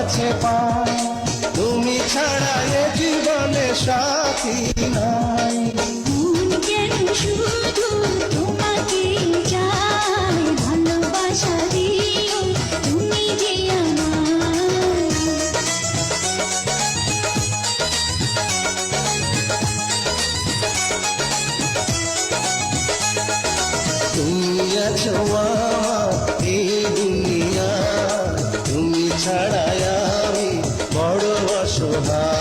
কাছে পাই তুমি ছাড়া এ জীবনে সাথী নাই। শুধু তোমাকে চাই? ভালোবাসা দিও তুমি যে তুমি আছো এই দুনিয়া। তুমি ছাড়া শোভা।